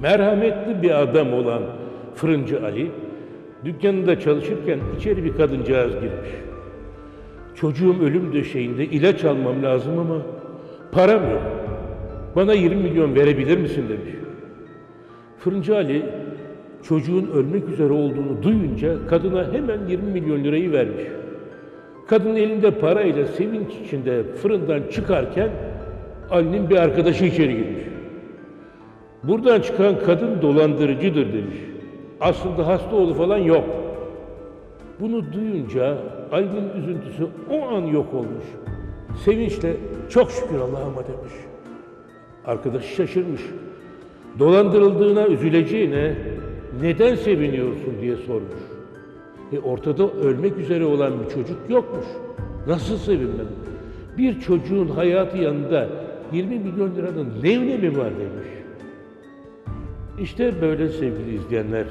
merhametli bir adam olan fırıncı Ali, dükkanında çalışırken içeri bir kadıncağız girmiş. Çocuğum ölüm döşeğinde ilaç almam lazım ama param yok. Bana 20 milyon verebilir misin demiş. Fırıncı Ali çocuğun ölmek üzere olduğunu duyunca kadına hemen 20 milyon lirayı vermiş. Kadın elinde parayla sevinç içinde fırından çıkarken Ali'nin bir arkadaşı içeri girmiş. Buradan çıkan kadın dolandırıcıdır demiş. Aslında hasta oğlu falan yok. Bunu duyunca Ali'nin üzüntüsü o an yok olmuş. Sevinçle çok şükür Allah'ıma demiş. Arkadaşı şaşırmış. Dolandırıldığına üzüleceğine neden seviniyorsun diye sormuş. E ortada ölmek üzere olan bir çocuk yokmuş. Nasıl sevinmem? Bir çocuğun hayatı yanında 20 milyon liranın ne önemi var demiş. İşte böyle sevgili izleyenler.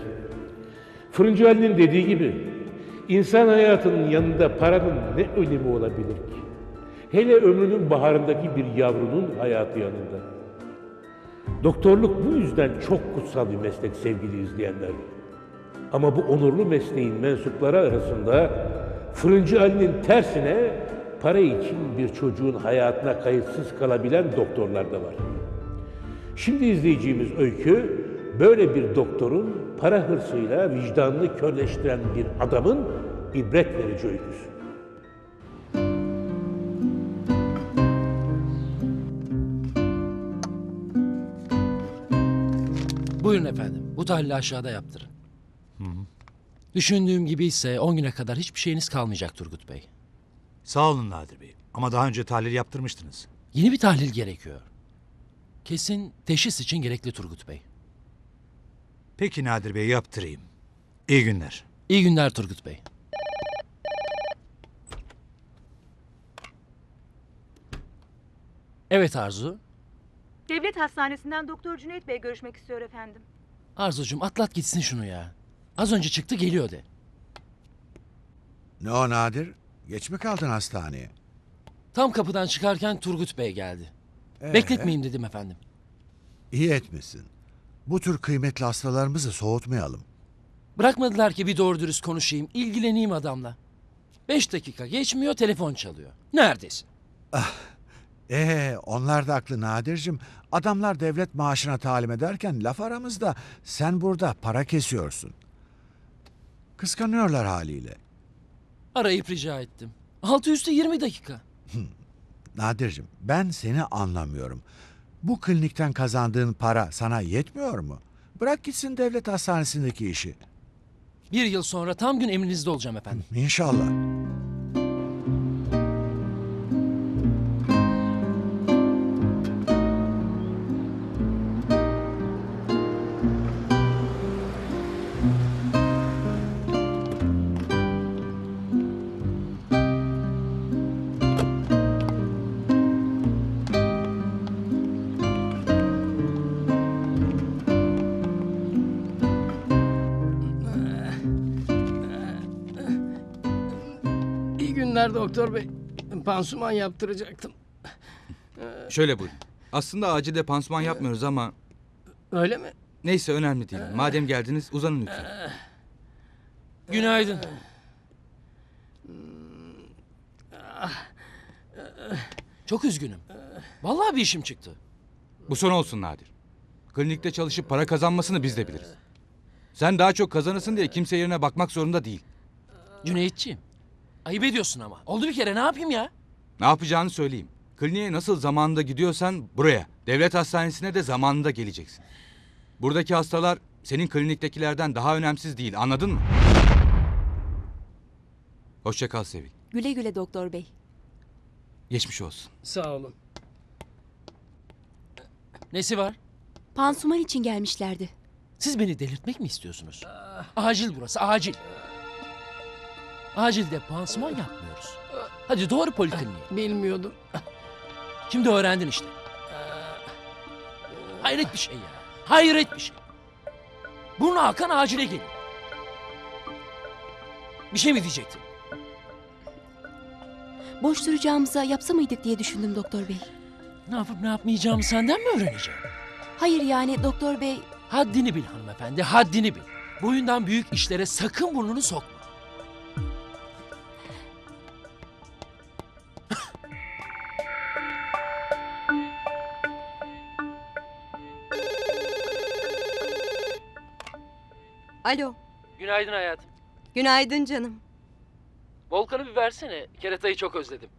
Fırıncı Ali'nin dediği gibi insan hayatının yanında paranın ne önemi olabilir ki? Hele ömrünün baharındaki bir yavrunun hayatı yanında. Doktorluk bu yüzden çok kutsal bir meslek sevgili izleyenler. Ama bu onurlu mesleğin mensupları arasında Fırıncı Ali'nin tersine para için bir çocuğun hayatına kayıtsız kalabilen doktorlar da var. Şimdi izleyeceğimiz öykü böyle bir doktorun para hırsıyla vicdanını körleştiren bir adamın ibret verici öyküsü. Buyurun efendim. Bu tahlili aşağıda yaptırın. Düşündüğüm gibi ise 10 güne kadar hiçbir şeyiniz kalmayacak Turgut Bey. Sağ olun Nadir Bey. Ama daha önce tahlil yaptırmıştınız. Yeni bir tahlil gerekiyor. Kesin teşhis için gerekli Turgut Bey. Peki Nadir Bey yaptırayım. İyi günler. İyi günler Turgut Bey. Evet Arzu. Devlet Hastanesi'nden Doktor Cüneyt Bey görüşmek istiyor efendim. Arzucuğum atlat gitsin şunu ya. Az önce çıktı geliyor de. Ne o Nadir? Geç mi kaldın hastaneye? Tam kapıdan çıkarken Turgut Bey geldi. Ee, Bekletmeyeyim dedim efendim. İyi etmişsin. Bu tür kıymetli hastalarımızı soğutmayalım. Bırakmadılar ki bir doğru dürüst konuşayım, ilgileneyim adamla. Beş dakika geçmiyor telefon çalıyor. Neredesin? Ee, onlar da haklı Nadir'cim. Adamlar devlet maaşına talim ederken laf aramızda sen burada para kesiyorsun. Kıskanıyorlar haliyle. Arayıp rica ettim. Altı üstü 20 dakika. Nadir'cim ben seni anlamıyorum. Bu klinikten kazandığın para sana yetmiyor mu? Bırak gitsin devlet hastanesindeki işi. Bir yıl sonra tam gün emrinizde olacağım efendim. İnşallah. Günler doktor bey. Pansuman yaptıracaktım. Şöyle buyurun. Aslında acilde pansuman yapmıyoruz ama Öyle mi? neyse önemli değil. Madem geldiniz uzanın lütfen. Günaydın. Çok üzgünüm. Vallahi bir işim çıktı. Bu son olsun Nadir. Klinikte çalışıp para kazanmasını biz de biliriz. Sen daha çok kazanırsın diye kimse yerine bakmak zorunda değil. Cüneytciğim. Ayıp ediyorsun ama. Oldu bir kere ne yapayım ya? Ne yapacağını söyleyeyim. Kliniğe nasıl zamanında gidiyorsan buraya, devlet hastanesine de zamanında geleceksin. Buradaki hastalar senin kliniktekilerden daha önemsiz değil, anladın mı? Hoşça kal Sevil. Güle güle doktor bey. Geçmiş olsun. Sağ olun. Nesi var? Pansuman için gelmişlerdi. Siz beni delirtmek mi istiyorsunuz? Acil burası, acil. Acilde pansuman yapmıyoruz. Hadi doğru polikliniğe. Bilmiyordum. Şimdi öğrendin işte. Hayret bir şey ya. Hayret bir şey. Burnu Hakan acile geliyor. Bir şey mi diyecektin? Boş duracağımıza yapsa mıydık diye düşündüm doktor bey. Ne yapıp ne yapmayacağımı senden mi öğreneceğim? Hayır yani doktor bey Haddini bil hanımefendi, haddini bil. Boyundan büyük işlere sakın burnunu sokma. Alo, Günaydın hayatım. günaydın canım. Volkan'ı bir versene. Keratayı çok özledim.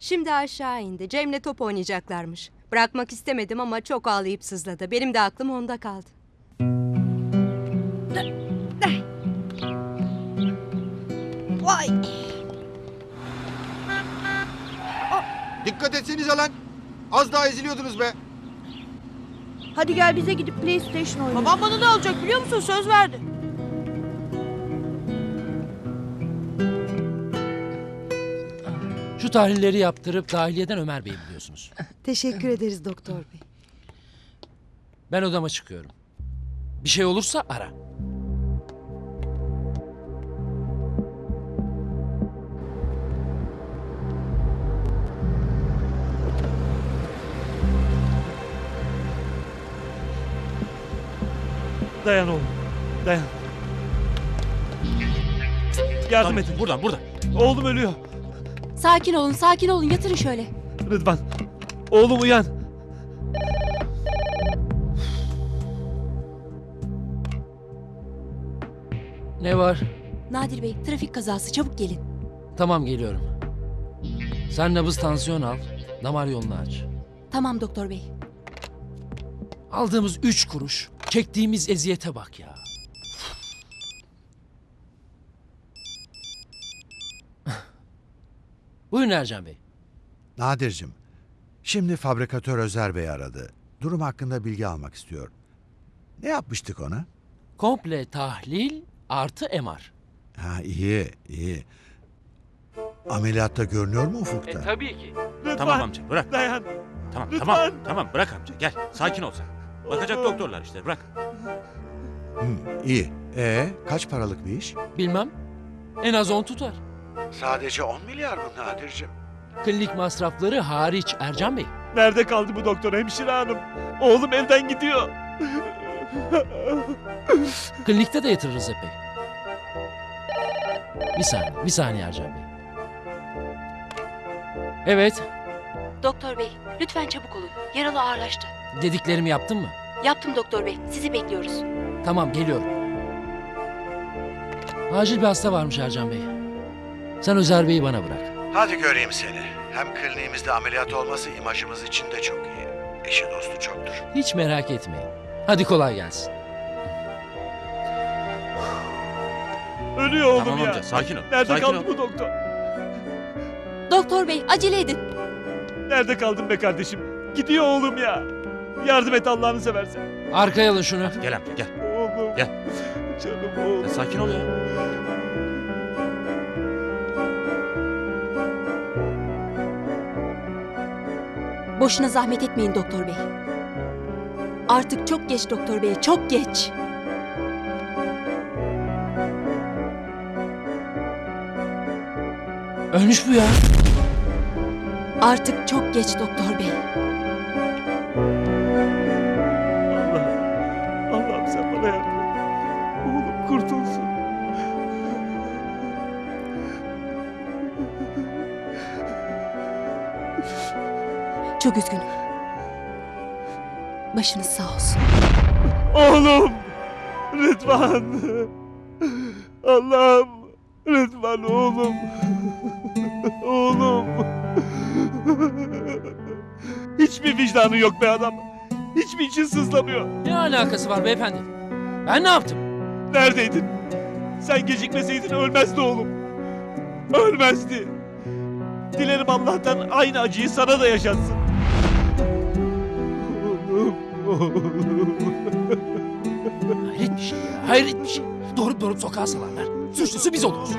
Şimdi aşağı indi. Cem'le top oynayacaklarmış. Bırakmak istemedim ama çok ağlayıp sızladı. Benim de aklım onda kaldı. Vay! Dikkat etsenize lan. Az daha eziliyordunuz be. Hadi gel bize gidip PlayStation oynayalım. Babam bana ne alacak biliyor musun? Söz verdi. Şu tahlilleri yaptırıp dahiliyeden Ömer Bey'i biliyorsunuz. Teşekkür ederiz doktor bey. Ben odama çıkıyorum. Bir şey olursa ara. Dayan oğlum. Dayan. Yardım edin. Buradan buradan. Oğlum ölüyor. Sakin olun, sakin olun. Yatırın şöyle. Rıdvan. Oğlum uyan. Ne var? Nadir Bey, trafik kazası. Çabuk gelin. Tamam geliyorum. Sen nabız tansiyon al. Damar yolunu aç. Tamam doktor bey. Aldığımız üç kuruş, çektiğimiz eziyete bak ya. Buyurun Ercan Bey. Nadir'cim, şimdi fabrikatör Özer Bey aradı. Durum hakkında bilgi almak istiyor. Ne yapmıştık ona? Komple tahlil artı MR. Ha iyi, iyi. Ameliyatta görünüyor mu ufukta? tabii ki. Rıdvan. Tamam amca bırak. Dayan. Tamam Lütfen. tamam. Tamam bırak amca gel. Sakin ol sen. Bakacak doktorlar işte bırak. Hı, iyi. E kaç paralık bir iş? Bilmem. En az 10 tutar. Sadece 10 milyar mı Nadir'cim? Klinik masrafları hariç Ercan Bey. Nerede kaldı bu doktor hemşire hanım? Oğlum elden gidiyor. Klinikte de yatırırız epey. Bir saniye, bir saniye Ercan Bey. Evet, Doktor bey, lütfen çabuk olun. Yaralı ağırlaştı. dediklerimi yaptın mı? Yaptım doktor bey. Sizi bekliyoruz. Tamam, geliyorum. Acil bir hasta varmış Ercan Bey. Sen Özer Bey'i bana bırak. Hadi göreyim seni. Hem kliniğimizde ameliyat olması imajımız için de çok iyi. Eşi dostu çoktur. Hiç merak etmeyin. Hadi kolay gelsin. Ölüyor oğlum Tamam ya. amca sakin ol. Nerede sakin kaldı ol. bu doktor? Doktor bey, acele edin. Nerede kaldın be kardeşim? Gidiyor oğlum ya. Yardım et Allah'ını seversen. Arkaya alın şunu. Gel amca gel. Oğlum. Gel. Canım oğlum. Sen sakin ol ya. Boşuna zahmet etmeyin doktor bey. Artık çok geç doktor bey, çok geç. Ölmüş bu ya. Artık çok geç doktor bey. Çok üzgünüm. Başınız sağ olsun. Oğlum. Rıdvan. Allah'ım. Rıdvan oğlum. oğlum. Hiçbir vicdanı yok be adam. Hiçbir için sızlamıyor. Ne alakası var beyefendi? Ben ne yaptım? Neredeydin? Sen gecikmeseydin ölmezdi oğlum. Ölmezdi. Dilerim Allah'tan aynı acıyı sana da yaşatsın. Oğlum. Hayret bir şey ya, hayret bir şey. Doğrup doğrup sokağa salarlar. Suçlusu biz oluruz.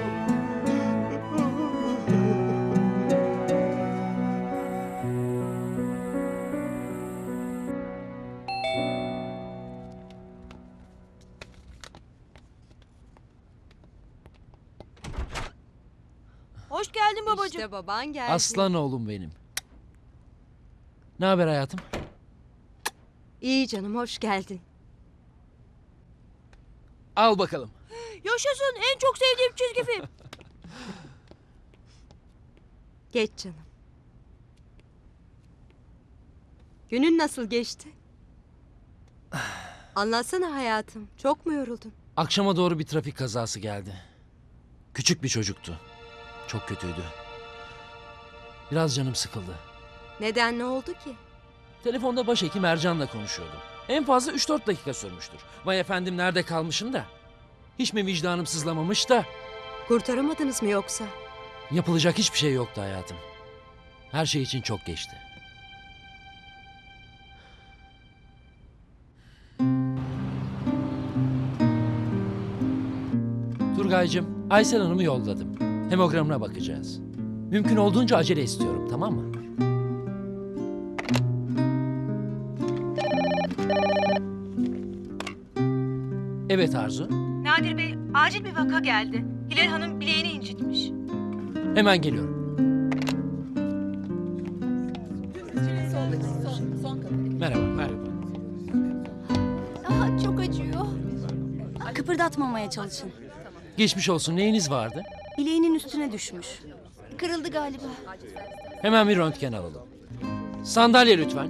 Hoş geldin babacığım. İşte baban geldi. Aslan oğlum benim. Ne haber hayatım? İyi canım, hoş geldin. Al bakalım. Yaşasın en çok sevdiğim çizgi film. Geç canım. Günün nasıl geçti? Anlatsana hayatım. Çok mu yoruldun? Akşama doğru bir trafik kazası geldi. Küçük bir çocuktu. Çok kötüydü. Biraz canım sıkıldı. Neden ne oldu ki? Telefonda başhekim Ercan'la konuşuyordum. En fazla 3-4 dakika sürmüştür. Vay efendim nerede kalmışım da. Hiç mi vicdanım sızlamamış da. Kurtaramadınız mı yoksa? Yapılacak hiçbir şey yoktu hayatım. Her şey için çok geçti. Turgaycığım, Aysel Hanım'ı yolladım. Hemogramına bakacağız. Mümkün olduğunca acele istiyorum, tamam mı? Evet Arzu, Nadir Bey acil bir vaka geldi. Hilal Hanım bileğini incitmiş. hemen geliyorum. Merhaba. Merhaba. Aa, çok acıyor. Kıpırdatmamaya çalışın. Geçmiş olsun, neyiniz vardı? Bileğinin üstüne düşmüş. Kırıldı galiba. Hemen bir röntgen alalım. Sandalye lütfen.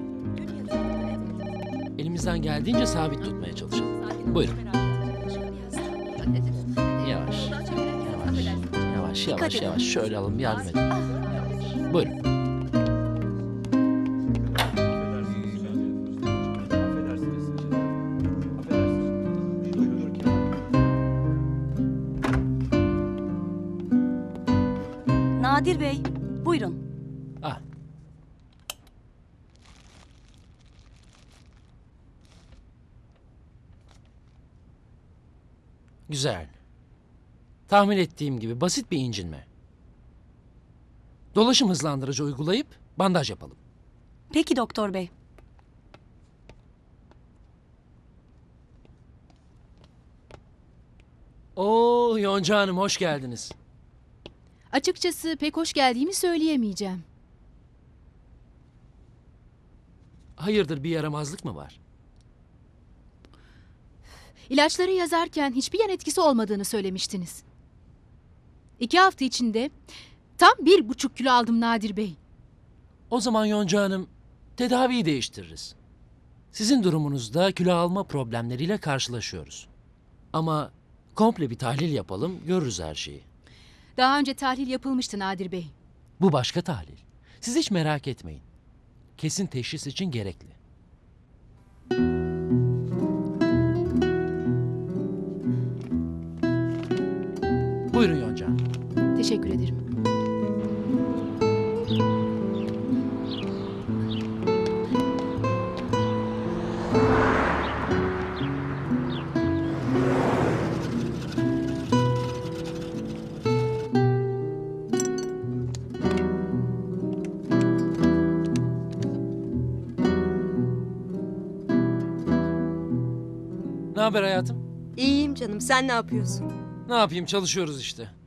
Elimizden geldiğince sabit tutmaya çalışalım. Buyurun. Yavaş yavaş yavaş. Şöyle alın yardım edin. Buyurun. Nadir Bey, buyurun. Ah. Güzel. Tahmin ettiğim gibi basit bir incinme. Dolaşım hızlandırıcı uygulayıp bandaj yapalım. Peki doktor bey. Oo Yonca Hanım hoş geldiniz. Açıkçası pek hoş geldiğimi söyleyemeyeceğim. Hayırdır bir yaramazlık mı var? İlaçları yazarken hiçbir yan etkisi olmadığını söylemiştiniz. İki hafta içinde tam bir buçuk kilo aldım Nadir Bey. O zaman Yonca Hanım tedaviyi değiştiririz. Sizin durumunuzda kilo alma problemleriyle karşılaşıyoruz. Ama komple bir tahlil yapalım görürüz her şeyi. Daha önce tahlil yapılmıştı Nadir Bey. Bu başka tahlil. Siz hiç merak etmeyin. Kesin teşhis için gerekli. Buyurun Yonca Hanım. Teşekkür ederim. Ne haber hayatım? İyiyim canım. Sen ne yapıyorsun? Ne yapayım çalışıyoruz işte.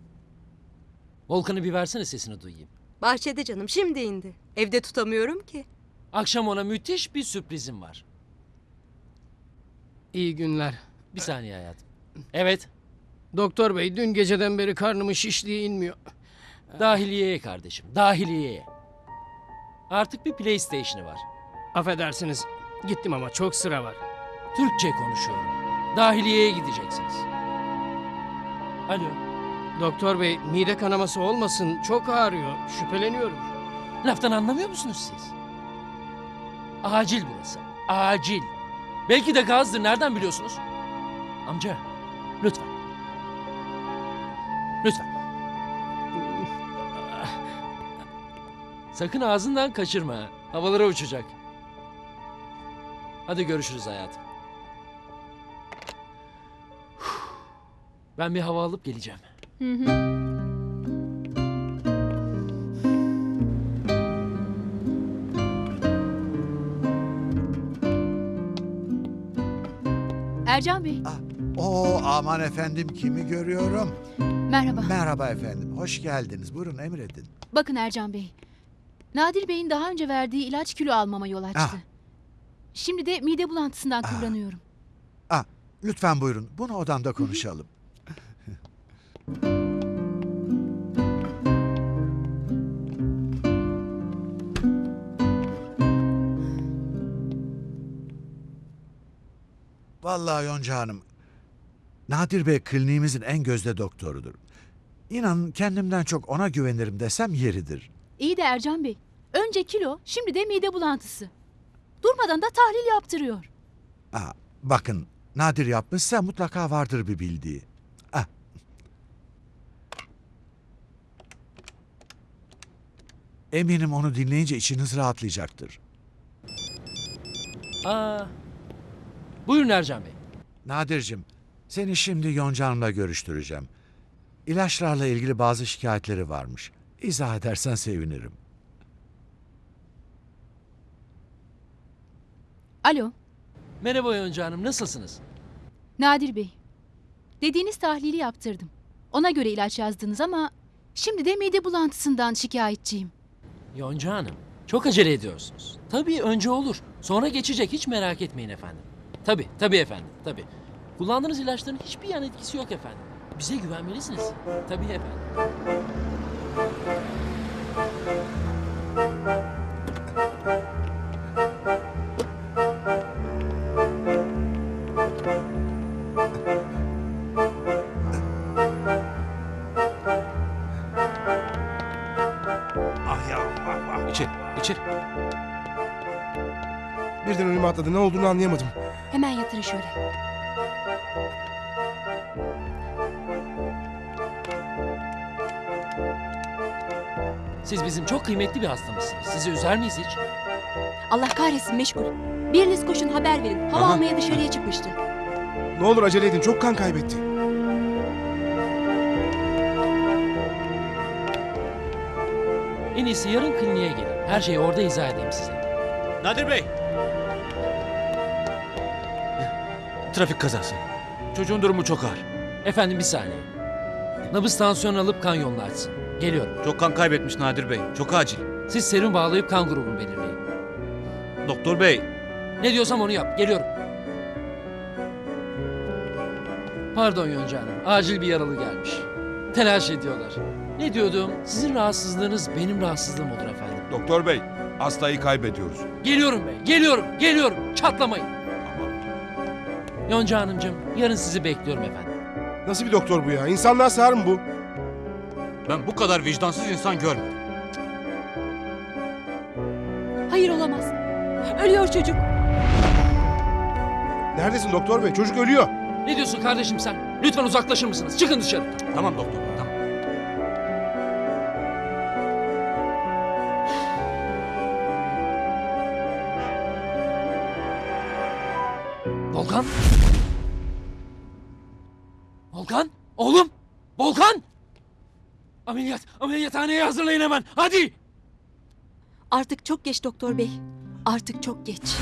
Volkan'ı bir versene sesini duyayım. Bahçede canım. Şimdi indi. Evde tutamıyorum ki. Akşam ona müthiş bir sürprizim var. İyi günler. Bir saniye hayatım. Evet. Doktor bey dün geceden beri karnımın şişliği inmiyor. Dahiliyeye kardeşim. Dahiliyeye. Artık bir PlayStation'ı var. Affedersiniz. Gittim ama çok sıra var. Türkçe konuşuyorum. Dahiliyeye gideceksiniz. Alo. Doktor bey mide kanaması olmasın çok ağrıyor. Şüpheleniyorum. Laftan anlamıyor musunuz siz? Acil burası. Acil. Belki de gazdır. Nereden biliyorsunuz? Amca. Lütfen. Lütfen. Sakın ağzından kaçırma. ha. Havalara uçacak. Hadi görüşürüz hayatım. Ben bir hava alıp geleceğim. Hı hı. Ercan Bey, Oo aman efendim kimi görüyorum? merhaba. Merhaba efendim. Hoş geldiniz. Buyurun emredin. Bakın Ercan Bey. Nadir Bey'in daha önce verdiği ilaç kilo almama yol açtı. Ah. Şimdi de mide bulantısından kıvranıyorum. Lütfen buyurun. Bunu odamda konuşalım. Vallahi Yonca Hanım, Nadir Bey kliniğimizin en gözde doktorudur. İnanın kendimden çok ona güvenirim desem yeridir. İyi de Ercan Bey. Önce kilo, şimdi de mide bulantısı. Durmadan da tahlil yaptırıyor. Aa, bakın, Nadir yapmışsa mutlaka vardır bir bildiği. Eminim onu dinleyince içiniz rahatlayacaktır. Aa, buyurun Ercan Bey. Nadir'cim, seni şimdi Yonca Hanım'la görüştüreceğim. İlaçlarla ilgili bazı şikayetleri varmış. İzah edersen sevinirim. Alo, Merhaba Yonca Hanım, nasılsınız? Nadir Bey. Dediğiniz tahlili yaptırdım. Ona göre ilaç yazdınız ama şimdi de mide bulantısından şikayetçiyim. Yonca Hanım, çok acele ediyorsunuz. Tabii önce olur, sonra geçecek, hiç merak etmeyin efendim. Tabii, tabii efendim, tabii. Kullandığınız ilaçların hiçbir yan etkisi yok efendim. Bize güvenmelisiniz. Tabii efendim. İçeri. Birden önüme atladı. Ne olduğunu anlayamadım. Hemen yatırın şöyle. Siz bizim çok kıymetli bir hastamızsınız. Sizi üzer miyiz hiç? Allah kahretsin meşgul. Biriniz koşun haber verin. Hava Aha. almaya dışarıya çıkmıştı. Ne olur acele edin. Çok kan kaybetti. En iyisi yarın kliniğe gelin. Her şeyi orada izah edeyim size. Nadir Bey. Trafik kazası. Çocuğun durumu çok ağır. Efendim bir saniye. Nabız tansiyon alıp kan yolunu açsın. Geliyorum. Çok kan kaybetmiş Nadir Bey. Çok acil. Siz serum bağlayıp kan grubunu belirleyin. Doktor Bey. Ne diyorsam onu yap. Geliyorum. Pardon Yonca Hanım. Acil bir yaralı gelmiş. Telaş ediyorlar. Ne diyordum? Sizin rahatsızlığınız benim rahatsızlığım olur efendim. Doktor bey, hastayı kaybediyoruz. Geliyorum bey. Geliyorum. Geliyorum. Çatlamayın. Yonca Hanımcığım yarın sizi bekliyorum efendim. Nasıl bir doktor bu ya? İnsanlığa sığar mı bu? Ben bu kadar vicdansız insan görmedim. Hayır olamaz. Ölüyor çocuk. Neredesin doktor bey? Çocuk ölüyor. Ne diyorsun kardeşim sen? Lütfen uzaklaşır mısınız? Çıkın dışarı. Tamam doktor, Volkan? Volkan? Oğlum? Volkan? Ameliyat, ameliyathaneye hazırlayın hemen. Hadi. Artık çok geç doktor bey. Artık çok geç.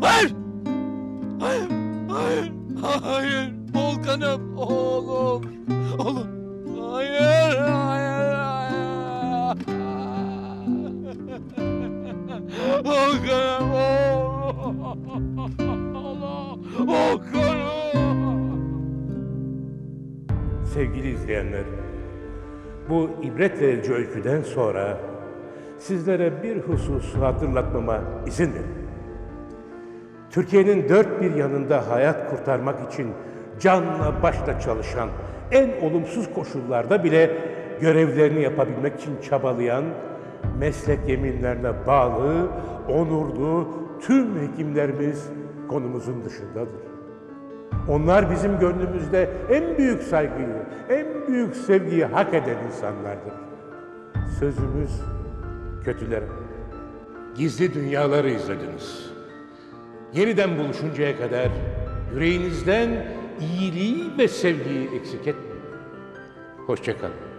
Hayır! Hayır! Hayır! Hayır! Volkan'ım! Oğlum! Oğlum! Hayır! Hayır! Hayır! Volkan'ım! Oğlum! Sevgili izleyenler, bu ibret verici öyküden sonra sizlere bir husus hatırlatmama izin verin. Türkiye'nin dört bir yanında hayat kurtarmak için canla başla çalışan, en olumsuz koşullarda bile görevlerini yapabilmek için çabalayan, meslek yeminlerine bağlı, onurlu tüm hekimlerimiz konumuzun dışındadır. Onlar bizim gönlümüzde en büyük saygıyı, en büyük sevgiyi hak eden insanlardır. Sözümüz kötülere. Gizli dünyaları izlediniz. Yeniden buluşuncaya kadar yüreğinizden iyiliği ve sevgiyi eksik etmeyin. Hoşçakalın.